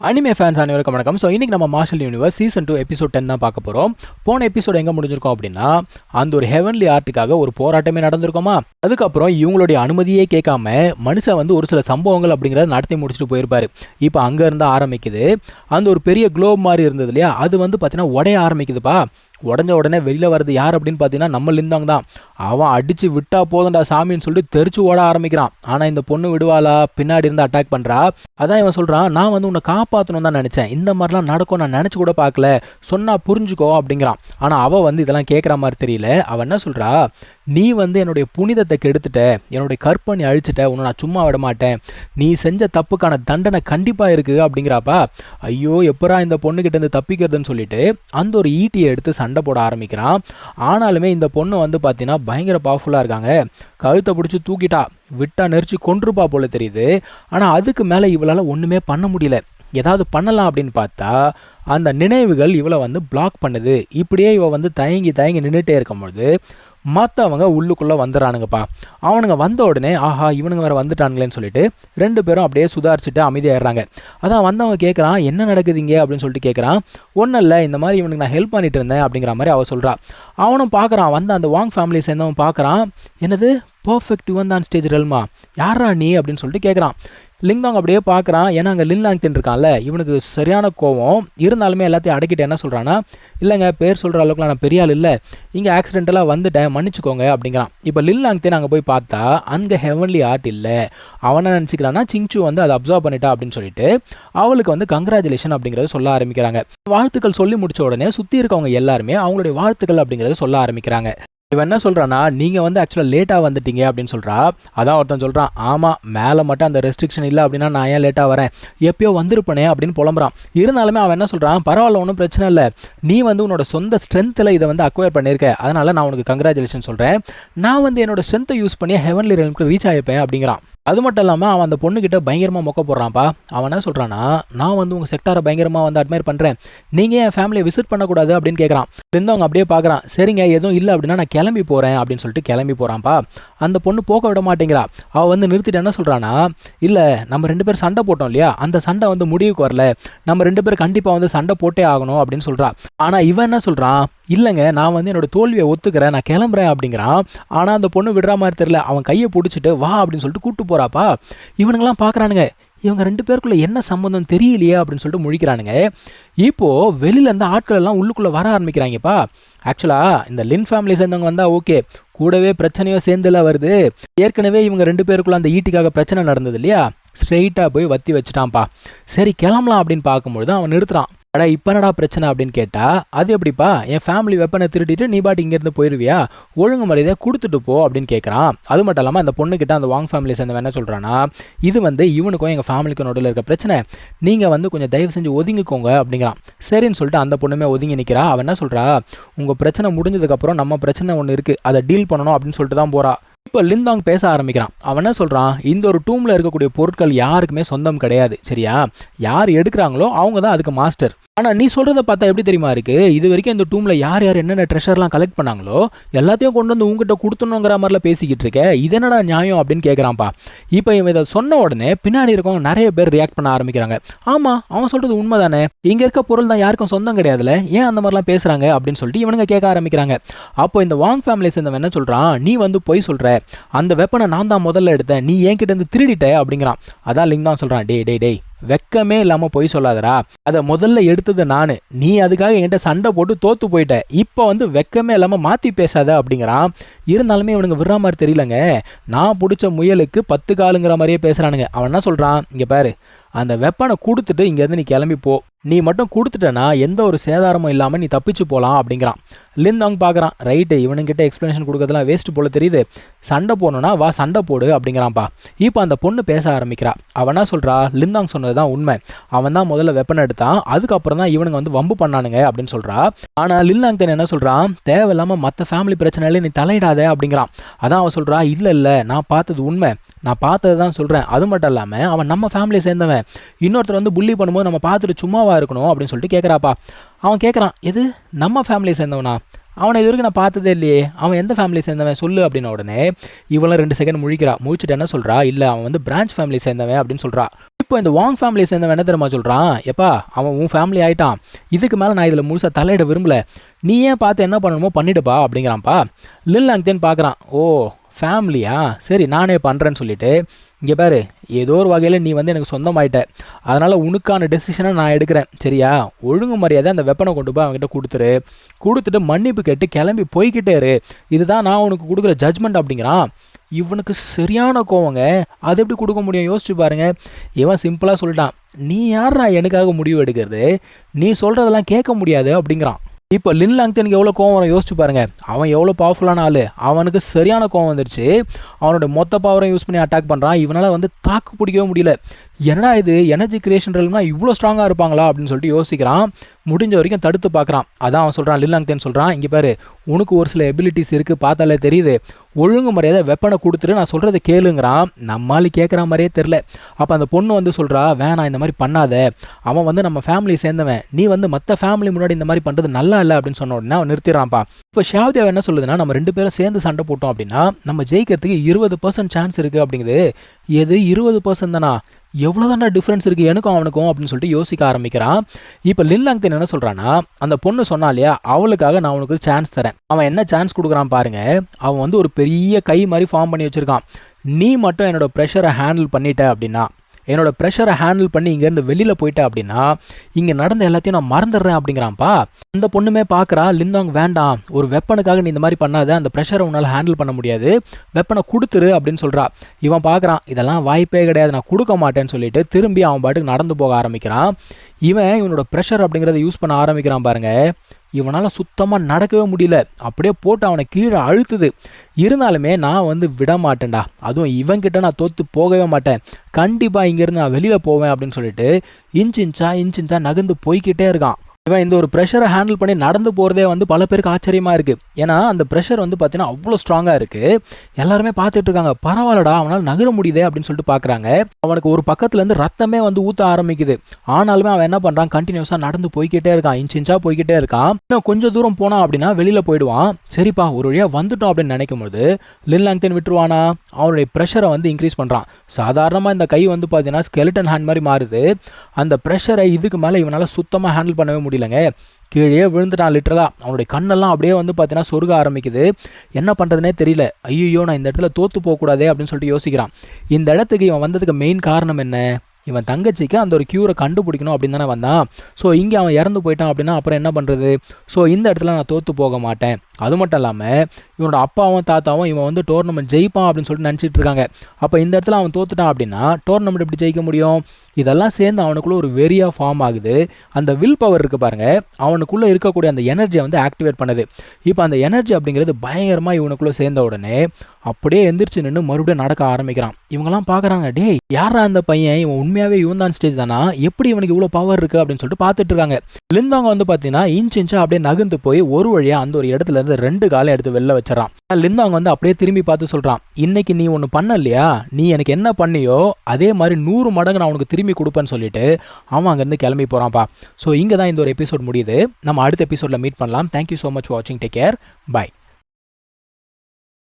Anime fans அனைவருக்கும் வணக்கம். So இன்றைக்கி நம்ம martial universe season two episode ten தான் பார்க்க போகிறோம் போன எபிசோட் எங்கே முடிஞ்சிருக்கோம் அப்படின்னா அந்த ஒரு ஹெவன்லி ஆர்ட்டுக்காக ஒரு போராட்டமே நடந்திருக்கோமா? அதுக்கப்புறம் இவங்களுடைய அனுமதியே கேட்காம மனுஷன் வந்து ஒரு சில சம்பவங்கள் அப்படிங்கிறத நடத்தி முடிச்சுட்டு போயிருப்பாரு. இப்போ அங்கே இருந்தால் ஆரம்பிக்குது. அந்த ஒரு பெரிய குளோப் மாதிரி இருந்தது இல்லையா? அது வந்து பார்த்தீங்கன்னா உடைய ஆரம்பிக்குதுப்பா. உடஞ்ச உடனே வெளியில் வர்றது யார் அப்படின்னு பார்த்தீங்கன்னா நம்ம லிந்தாங்க தான். அவன் அடித்து விட்டா போதும்டா சாமின்னு சொல்லிட்டு தெரிச்சு ஓட ஆரம்பிக்கிறான். ஆனால் இந்த பொண்ணு விடுவாளா? பின்னாடி இருந்து அட்டாக் பண்ணுறா அதான் இவன் சொல்கிறான் நான் வந்து உன்னை காப்பாற்றணும் தான் நினச்சேன். இந்த மாதிரிலாம் நடக்கும் நான் நினச்சி கூட பார்க்கல. சொன்னால் புரிஞ்சுக்கோ அப்படிங்கிறான். ஆனால் அவள் வந்து இதெல்லாம் கேட்குற மாதிரி தெரியல. அவன் என்ன சொல்கிறா நீ வந்து என்னுடைய புனிதத்தை கெடுத்துட்ட என்னுடைய கற்பனை அழிச்சிட்ட உன்னை நான் சும்மா விட மாட்டேன். நீ செஞ்ச தப்புக்கான தண்டனை கண்டிப்பாக இருக்குது அப்படிங்கிறாப்பா? ஐயோ எப்பரா இந்த பொண்ணுக்கிட்ட இருந்து தப்பிக்கிறதுன்னு சொல்லிட்டு அந்த ஒரு ஈட்டியை எடுத்து சண்டை சண்டை போட ஆரம்பிக்கிறான். ஆனாலுமே இந்த பொண்ணு வந்து பார்த்தீங்கன்னா பயங்கர பவர்ஃபுல்லாக இருக்காங்க. கழுத்தை பிடிச்சி தூக்கிட்டா விட்டா நெரிச்சு கொன்றுப்பா போல தெரியுது. ஆனால் அதுக்கு மேலே இவளால் ஒன்றுமே பண்ண முடியல. ஏதாவது பண்ணலாம் அப்படின்னு பார்த்தா அந்த நினைவுகள் இவளை வந்து பிளாக் பண்ணுது. இப்படியே இவள் வந்து தயங்கி தயங்கி நின்றுட்டே இருக்கும்பொழுது மற்றவங்க உள்ளுக்குள்ளே வந்துடுறானுங்கப்பா அவனுங்க வந்த உடனே ஆஹா இவனுங்க வேறு வந்துட்டானுங்களேன்னு சொல்லிட்டு ரெண்டு பேரும் அப்படியே சுதாரிச்சுட்டு அமைதியாகிடுறாங்க அதான் வந்தவங்க கேட்குறான் என்ன நடக்குதுங்க அப்படின்னு சொல்லிட்டு கேட்குறான் ஒன்றும் இல்லை இந்த மாதிரி இவனுக்கு நான் ஹெல்ப் பண்ணிட்டு இருந்தேன் அப்படிங்கிற மாதிரி அவள் சொல்கிறா அவனும் பார்க்குறான் வந்து அந்த வாங் ஃபேமிலி சேர்ந்தவன் பார்க்குறான் என்னது? பர்ஃபெக்ட் யுவன் தான் ஸ்டேஜ் ரெல்மா யாரா நீ? அப்படின்னு சொல்லிட்டு கேட்குறான் லிங்காங் அப்படியே பார்க்குறான் ஏன்னா அங்கே லின்லாங்தன் இருக்கான்ல இவனுக்கு சரியான கோவம். இரு இருந்தாலுமே எல்லாத்தையும் அடக்கிட்டு என்ன சொல்கிறான்னா இல்லைங்க பேர் சொல்கிற அளவுக்குலாம் நான் பெரிய ஆள் இல்லை. இங்கே ஆக்சிடென்டலாக வந்துட்டேன் மன்னிச்சுக்கோங்க அப்படிங்கிறான். இப்போ லின்லாங்தன் நாங்கள் போய் பார்த்தா அங்கே ஹெவன்லி ஆர்ட் இல்லை. அவனை நினச்சிக்கிறான்னா சிங்சு வந்து அதை அப்சர்வ் பண்ணிட்டா அப்படின்னு சொல்லிட்டு அவளுக்கு வந்து கங்க்ராச்சுலேஷன் அப்படிங்கிறத சொல்ல ஆரம்பிக்கிறாங்க. வாழ்த்துக்கள் சொல்லி முடிச்ச உடனே சுற்றி இருக்கவங்க எல்லாருமே அவங்களுடைய வாழ்த்துக்கள் அப்படிங்கிறத சொல்ல ஆரம்பிக்கிறாங்க. இவன் என்ன சொல்கிறான்னா நீங்கள் வந்து ஆக்சுவலாக லேட்டாக வந்துட்டீங்க அப்படின்னு சொல்கிறா அதான் ஒருத்தன் சொல்கிறான் ஆமாம் மேலே மட்டும் அந்த ரெஸ்ட்ரிக்ஷன் இல்லை அப்படின்னா நான் ஏன் லேட்டாக வரேன்? எப்பயோ வந்திருப்பனே அப்படின்னு புலம்புறான். இருந்தாலுமே அவன் என்ன சொல்கிறான் பரவாயில்ல ஒன்றும் பிரச்சனை இல்லை. நீ வந்து உன்னோட சொந்த ஸ்ட்ரென்த்தில் இதை வந்து அக்வயர் பண்ணியிருக்க. அதனால் நான் உனக்கு கங்க்ராச்சுலேஷன் சொல்கிறேன் நான் வந்து என்னோட ஸ்ட்ரென்த்தை யூஸ் பண்ணி ஹெவன்லி ரெல்முக்கு ரீச் ஆகிப்பேன் அப்படிங்கிறான். அது மட்டும் இல்லாமல் அவன் அந்த பொண்ணுக்கிட்ட பயங்கரமாக மொக்க போடுறான்ப்பா. அவன் என்ன சொல்கிறான்னா நான் வந்து உங்கள் செக்டாரை பயங்கரமாக வந்து அட்மையர் பண்ணுறேன் நீங்கள் என் ஃபேமிலியை விசிட் பண்ணக்கூடாது அப்படின்னு கேட்குறான் இருந்தவங்க அப்படியே பார்க்குறான் சரிங்க எதுவும் இல்லை அப்படின்னா நான் கிளம்பி போகிறேன் அப்படின்னு சொல்லிட்டு கிளம்பி போகிறான்ப்பா அந்த பொண்ணு போக விட மாட்டேங்கிறா. அவள் வந்து நிறுத்திட்டு என்ன சொல்கிறான்னா இல்லை நம்ம ரெண்டு பேரும் சண்டை போட்டோம் இல்லையா? அந்த சண்டை வந்து முடிவுக்கு வரல. நம்ம ரெண்டு பேரும் கண்டிப்பாக வந்து சண்டை போட்டே ஆகணும் அப்படின்னு சொல்கிறா ஆனால் இவன் என்ன சொல்கிறான் இல்லைங்க நான் வந்து என்னோட தோல்வியை ஒத்துக்கிறேன் நான் கிளம்புறேன் அப்படிங்கிறான் ஆனால் அந்த பொண்ணு விடுற மாதிரி தெரில அவன் கையை பிடிச்சிட்டு வா அப்படின்னு சொல்லிட்டு கூப்பிட்டு போகிறாப்பா இவனுங்களாம் பார்க்குறானுங்க இவங்க ரெண்டு பேருக்குள்ளே என்ன சம்மந்தம் தெரியலையே அப்படின்னு சொல்லிட்டு முழிக்கிறானுங்க. இப்போது வெளியிலேருந்து ஆட்கள் எல்லாம் உள்ளுக்குள்ளே வர ஆரம்பிக்கிறாங்கப்பா. ஆக்சுவலாக இந்த லின் ஃபேமிலி சேர்ந்தவங்க வந்தால் ஓகே கூடவே பிரச்சனையோ சேர்ந்துலாம் வருது. ஏற்கனவே இவங்க ரெண்டு பேருக்குள்ளே அந்த ஈட்டிக்காக பிரச்சனை நடந்தது இல்லையா? ஸ்ட்ரெயிட்டாக போய் வத்தி வச்சுட்டான்ப்பா. சரி கிளம்பலாம் அப்படின்னு பார்க்கும்பொழுது அவன் நிறுத்துறான். அடா இப்போ என்னடா பிரச்சனை அப்படின்னு கேட்டால் அது எப்படிப்பா? என் ஃபேமிலி வெப்பனை திருட்டிட்டு நீ பாட்டு இங்கேருந்து போயிடுவியா ஒழுங்கு மரியாதையாக கொடுத்துட்டு போ அப்படின்னு கேட்குறான் அது மட்டும் இல்லாமல் அந்த பொண்ணுக்கிட்ட அந்த வாங் ஃபேமிலி சேர்ந்தவன் என்ன சொல்கிறான்னா இது வந்து இவனுக்கும் எங்கள் ஃபேமிலிக்கும் நடுவில் இருக்க பிரச்சனை. நீங்கள் வந்து கொஞ்சம் தயவு செஞ்சு ஒதுங்கிக்கோங்க அப்படிங்கிறான். சரின்னு சொல்லிட்டு அந்த பொண்ணுமே ஒதுங்கி நிற்கிறா அவன் என்ன சொல்கிறா உங்கள் பிரச்சனை முடிஞ்சதுக்கப்புறம் நம்ம பிரச்சனை ஒன்று இருக்குது அதை டீல் பண்ணணும் அப்படின்னு சொல்லிட்டு தான் போகிறா இப்போ லிந்தாங் பேச ஆரம்பிக்கிறான். அவன் என்ன சொல்கிறான் இந்த ஒரு டூமில் இருக்கக்கூடிய பொருட்கள் யாருக்குமே சொந்தம் கிடையாது சரியா? யார் எடுக்கிறாங்களோ அவங்க தான் அதுக்கு மாஸ்டர் ஆனால் நீ சொல்கிறத பார்த்தா எப்படி தெரியுமா இருக்குது இது வரைக்கும் இந்த டூமில் யார் யார் என்னென்ன ட்ரெஷர்லாம் கலெக்ட் பண்ணாங்களோ எல்லாத்தையும் கொண்டு வந்து உங்ககிட்ட கொடுத்துணுங்கிற மாதிரிலாம் பேசிக்கிட்டு இருக்க இது என்னடா நியாயம் அப்படின்னு கேட்குறான்ப்பா இப்போ இவன் இதை சொன்ன உடனே பின்னாடி இருக்கவங்க நிறைய பேர் ரியாக்ட் பண்ண ஆரம்பிக்கிறாங்க. ஆமாம் அவன் சொல்கிறது உண்மை தானே இங்கே இருக்க பொருள் தான் யாருக்கும் சொந்தம் கிடையாதுல? ஏன் அந்த மாதிரிலாம் பேசுகிறாங்க அப்படின்னு சொல்லிட்டு இவனுங்க கேட்க ஆரம்பிக்கிறாங்க. அப்போ இந்த வாங் ஃபேமிலி சேர்ந்தவன் என்ன சொல்கிறான் நீ வந்து பொய் சொல்கிற அந்த வெப்பனை நான் தான் முதல்ல எடுத்தேன். நீ என்கிட்ட இருந்து திருடிட்ட அப்படிங்கிறான். அதான் லிங் தான் சொல்கிறான் டே டே டேய். வெக்கமே இல்லாமல் பொய் சொல்லாதடா. அதை முதல்ல எடுத்தது நான். நீ அதுக்காக என்கிட்ட சண்டை போட்டு தோத்து போயிட்ட. இப்போ வந்து வெக்கமே இல்லாமல் மாற்றி பேசாத அப்படிங்கிறான். இருந்தாலுமே இவனுக்கு விடுற மாதிரி தெரியலங்க. நான் பிடிச்ச முயலுக்கு பத்து காலுங்கிற மாதிரியே பேசுகிறானுங்க அவன் என்ன சொல்கிறான் இங்கே பாரு. அந்த வெப்பனை கொடுத்துட்டு இங்கேருந்து நீ கிளம்பி போ. நீ மட்டும் கொடுத்துட்டனா எந்த ஒரு சேதாரமும் இல்லாமல் நீ தப்பிச்சு போகலாம் அப்படிங்கிறான். லிந்தாங் பார்க்குறான் ரைட்டு இவனுங்கிட்ட எக்ஸ்ப்ளனேஷன் கொடுக்கறதுலாம் வேஸ்ட் போல தெரியுது. சண்டை போடணும்னா வா சண்டை போடு அப்படிங்கிறான்ப்பா. இப்போ அந்த பொண்ணு பேச ஆரம்பிக்கிறா. அவனா சொல்கிறா லிந்தாங் சொன்னது தான் உண்மை. அவன் தான் முதல்ல வெப்பன் எடுத்தான். அதுக்கப்புறம் தான் இவனுங்க வந்து வம்பு பண்ணானுங்க அப்படின்னு சொல்கிறா ஆனால் லிந்தாங் தன் என்ன சொல்கிறான் தேவையில்லாமல் மற்ற ஃபேமிலி பிரச்சனையில நீ தலையிடாத அப்படிங்கிறான். அதான் அவன் சொல்கிறா இல்லை இல்லை. நான் பார்த்தது உண்மை. நான் பார்த்தது தான் சொல்கிறேன் அது மட்டும் இல்லாமல் அவன் நம்ம ஃபேமிலியை சேர்ந்தவன். இன்னொருத்தர் வந்து புள்ளி பண்ணும்போது நம்ம பார்த்துட்டு சும்மாவாக இருக்கணும் அப்படின்னு சொல்லிட்டு கேட்குறாப்பா அவன் கேட்குறான் எது? நம்ம ஃபேமிலியை சேர்ந்தவனா? அவனை இது வரைக்கும் நான் பார்த்ததே இல்லையே. அவன் எந்த ஃபேமிலி சேர்ந்தவன்? சொல்லு. அப்படின்ன உடனே இவளும் ரெண்டு செகண்ட் முழிக்கிறா. முழிச்சிட்டு என்ன சொல்கிறா இல்லை அவன் வந்து பிரான்ச் ஃபேமிலி சேர்ந்தவன் அப்படின்னு சொல்கிறா இப்போ இந்த வாங் ஃபேமிலியை சேர்ந்தவன் என்ன தெரியுமா சொல்கிறான் எப்பா அவன் உன் ஃபேமிலி ஆயிட்டான். இதுக்கு மேலே நான் இதில் முழுசாக தலையிட விரும்பல. நீ ஏன் பார்த்து என்ன பண்ணணுமோ பண்ணிடுப்பா அப்படிங்கிறான்ப்பா. லின் லாங்தேன் பார்க்குறான். ஓ ஃபேமிலியா சரி நானே பண்ணுறேன்னு சொல்லிட்டு இங்கே பாரு ஏதோ ஒரு வகையில் நீ வந்து எனக்கு சொந்தமாயிட்ட. அதனால் உனக்கான டெசிஷனை நான் எடுக்கிறேன். சரியா? ஒழுங்கு மரியாதை அந்த வெப்பனை கொண்டு போய் அவங்ககிட்ட கொடுத்துரு. கொடுத்துட்டு மன்னிப்பு கேட்டு கிளம்பி போய்கிட்டே இரு. இதுதான் நான் உனக்கு கொடுக்குற ஜட்ஜ்மெண்ட் அப்படிங்கிறான். இவனுக்கு சரியான கோவங்க. அது எப்படி கொடுக்க முடியும்? யோசிச்சு பாருங்க. இவன் சிம்பிளாக சொல்லிட்டான். நீ யார் நான் எனக்காக முடிவு எடுக்கிறது? நீ சொல்கிறதெல்லாம் கேட்க முடியாது அப்படிங்கிறான். இப்போ லின் லாங்தனுக்கு எவ்வளோ கோவம் வரும் யோசிச்சு பாருங்க. அவன் எவ்வளோ பவர்ஃபுல்லான ஆள். அவனுக்கு சரியான கோவம் வந்துருச்சு. அவனோட மொத்த பவரை யூஸ் பண்ணி அட்டாக் பண்ணுறான் இவனால் வந்து தாக்கு பிடிக்கவே முடியல. என்னடா இது? எனர்ஜி கிரியேஷன் ரெல்னா இவ்வளோ ஸ்ட்ராங்காக இருப்பாங்களா? அப்படின்னு சொல்லிட்டு யோசிக்கிறான். முடிஞ்ச வரைக்கும் தடுத்து பார்க்குறான். அதான் அவன் சொல்கிறான் லில்லாங்தேன் சொல்கிறான் இங்கே பாரு உனக்கு ஒரு சில எபிலிட்டிஸ் இருக்குது பார்த்தாலே தெரியுது. ஒழுங்கு மரியாதை வெப்பனை கொடுத்துட்டு நான் சொல்கிறத கேளுங்கிறான். நம்மால் கேட்குற மாதிரியே தெரில அப்போ அந்த பொண்ணு வந்து சொல்கிறா வேணாம் இந்த மாதிரி பண்ணாத. அவன் வந்து நம்ம ஃபேமிலி சேர்ந்தவன். நீ வந்து மற்ற ஃபேமிலி முன்னாடி இந்த மாதிரி பண்ணுறது நல்லா இல்லை அப்படின்னு சொன்ன உடனே அவன் நிறுத்திடுறான்ப்பா. இப்போ ஷாவ்தேவ் என்ன சொல்லுதுன்னா நம்ம ரெண்டு பேரும் சேர்ந்து சண்டை போட்டோம் அப்படின்னா நம்ம ஜெயிக்கிறதுக்கு இருபது பர்சன்ட் சான்ஸ் இருக்குது அப்படிங்குது. எது இருபது பர்சன்ட் தானா? எவ்வளோதான்டா டிஃப்ரென்ஸ் இருக்குது எனக்கும் அவனுக்கும் அப்படின்னு சொல்லிட்டு யோசிக்க ஆரம்பிக்கிறான். இப்போ லின்லாங்தன் என்ன சொல்கிறான்னா அந்த பொண்ணு சொன்னா இல்லையா அவளுக்காக நான் உனக்கு சான்ஸ் தரேன். அவன் என்ன சான்ஸ் கொடுக்குறான் பாருங்க அவன் வந்து ஒரு பெரிய கை மாதிரி ஃபார்ம் பண்ணி வச்சுருக்கான். நீ மட்டும் என்னோட ப்ரெஷரை ஹேண்டில் பண்ணிட்ட அப்படின்னா என்னோடய ப்ரெஷரை ஹேண்டில் பண்ணி இங்கேருந்து வெளியில் போயிட்டேன் அப்படின்னா இங்கே நடந்த எல்லாத்தையும் நான் மறந்துடுறேன் அப்படிங்கிறான்ப்பா. அந்த பொண்ணுமே பார்க்குறா லிந்தாங் வேண்டாம். ஒரு வெப்பனுக்காக நீ இந்த மாதிரி பண்ணாத. அந்த ப்ரெஷரை உன்னால் ஹேண்டில் பண்ண முடியாது. வெப்பனை கொடுத்துரு அப்படின்னு சொல்கிறா இவன் பார்க்குறான் இதெல்லாம் வாய்ப்பே கிடையாது. நான் கொடுக்க மாட்டேன்னு சொல்லிட்டு திரும்பி அவன் பாட்டுக்கு நடந்து போக ஆரம்பிக்கிறான். இவன் இவனோட ப்ரெஷர் அப்படிங்கிறத யூஸ் பண்ண ஆரம்பிக்கிறான் பாருங்கள் இவனால் சுத்தமாக நடக்கவே முடியல. அப்படியே போட்டு அவனை கீழே அழுத்துது. இருந்தாலுமே நான் வந்து விட மாட்டேன்டா அதுவும் இவன்கிட்ட நான் தோற்று போகவே மாட்டேன். கண்டிப்பாக இங்கேருந்து நான் வெளியில் போவேன் அப்படின்னு சொல்லிட்டு இன்ச் இன்ச்சா இன்ச் இன்ச்சா நகர்ந்து போய்கிட்டே இருக்கான். இவன் இந்த ஒரு ப்ரெஷரை ஹேண்டில் பண்ணி நடந்து போகிறதே வந்து பல பேருக்கு ஆச்சரியமாக இருக்குது ஏன்னா அந்த ப்ரெஷர் வந்து பார்த்தீங்கன்னா அவ்வளோ ஸ்ட்ராங்காக இருக்குது எல்லாருமே பார்த்துட்டு இருக்காங்க. பரவாயில்லடா அவனால் நகர முடியுதே அப்படின்னு சொல்லிட்டு பார்க்குறாங்க அவனுக்கு ஒரு பக்கத்துலேருந்து ரத்தமே வந்து ஊற்ற ஆரம்பிக்குது. ஆனாலுமே அவன் என்ன பண்ணுறான் கண்டினியூஸாக நடந்து போய்கிட்டே இருக்கான். இன்ச் இன்ச்சாக போய்கிட்டே இருக்கான். இன்னும் கொஞ்சம் தூரம் போனான் அப்படின்னா வெளியில் போயிடுவான். சரிப்பா ஒரு வழியாக வந்துட்டோம் அப்படின்னு நினைக்கும் போது லின்லாங்தன் விட்டுருவானா? அவனுடைய ப்ரெஷரை வந்து இன்க்ரீஸ் பண்ணுறான் சாதாரணமாக இந்த கை வந்து பார்த்தீங்கன்னா ஸ்கெலிட்டன் ஹேண்ட் மாதிரி மாறுது. அந்த ப்ரெஷரை இதுக்கு மேலே இவனால் சுத்தமாக ஹேண்டில் பண்ணவே முடியும் முடியலங்க. கீழே விழுந்துட்டான் லிட்டரலாக அவனுடைய கண்ணெல்லாம் அப்படியே வந்து பார்த்தீங்கன்னா சொருக ஆரம்பிக்குது. என்ன பண்ணுறதுனே தெரியல. ஐயோ நான் இந்த இடத்துல தோற்று போகக்கூடாதே அப்படின்னு சொல்லிட்டு யோசிக்கிறான். இந்த இடத்துக்கு இவன் வந்ததுக்கு மெயின் காரணம் என்ன? இவன் தங்கச்சிக்கு அந்த ஒரு க்யூரை கண்டுபிடிக்கணும் அப்படின்னு தானே வந்தான். ஸோ இங்கே அவன் இறந்து போயிட்டான் அப்படின்னா அப்புறம் என்ன பண்ணுறது ஸோ இந்த இடத்துல நான் தோற்று போக மாட்டேன். அது மட்டும் இல்லாமல் இவனோட அப்பாவும் தாத்தாவும் இவன் வந்து டோர்னமெண்ட் ஜெயிப்பான் அப்படின்னு சொல்லிட்டு நினச்சிட்டு இருக்காங்க. அப்போ இந்த இடத்துல அவன் தோத்துட்டான் அப்படின்னா டோர்னமெண்ட் எப்படி ஜெயிக்க முடியும்? இதெல்லாம் சேர்ந்து அவனுக்குள்ளே ஒரு வெறியாக ஃபார்ம் ஆகுது. அந்த வில் பவர் இருக்குது பாருங்கள் அவனுக்குள்ளே இருக்கக்கூடிய அந்த எனர்ஜியை வந்து ஆக்டிவேட் பண்ணுது. இப்போ அந்த எனர்ஜி அப்படிங்கிறது பயங்கரமாக இவனுக்குள்ளே சேர்ந்த உடனே அப்படியே எந்திரிச்சு நின்று மறுபடியும் நடக்க ஆரம்பிக்கிறான். இவங்கெல்லாம் பார்க்குறாங்க டேய் யாரா அந்த பையன்? இவன் உண்மையாகவே இவன் தான் ஸ்டேஜ் தானா? எப்படி இவனுக்கு இவ்வளோ பவர் இருக்குது அப்படின்னு சொல்லிட்டு பார்த்துட்டு இருக்காங்க. லிந்தாங்க வந்து பார்த்தீங்கன்னா இன்ச் இன்ச்சாக அப்படியே நகர்ந்து போய் ஒரு வழியாக அந்த ஒரு இடத்துல இருந்து ரெண்டு காலை எடுத்து வெளில வச்சிடறான். லிந்தாங்க வந்து அப்படியே திரும்பி பார்த்து சொல்கிறான் இன்னைக்கு நீ ஒன்று பண்ண இல்லையா நீ எனக்கு என்ன பண்ணியோ அதே மாதிரி நூறு மடங்கு நான் உனக்கு திரும்பி கொடுப்பேன்னு சொல்லிட்டு அவன் அங்கேருந்து கிளம்பி போகிறான்ப்பா ஸோ இங்கே தான் இந்த ஒரு எபிசோட் முடியுது. நம்ம அடுத்த எபிசோடில் மீட் பண்ணலாம். தேங்க்யூ ஸோ மச் வாட்சிங் டேக் கேர் பை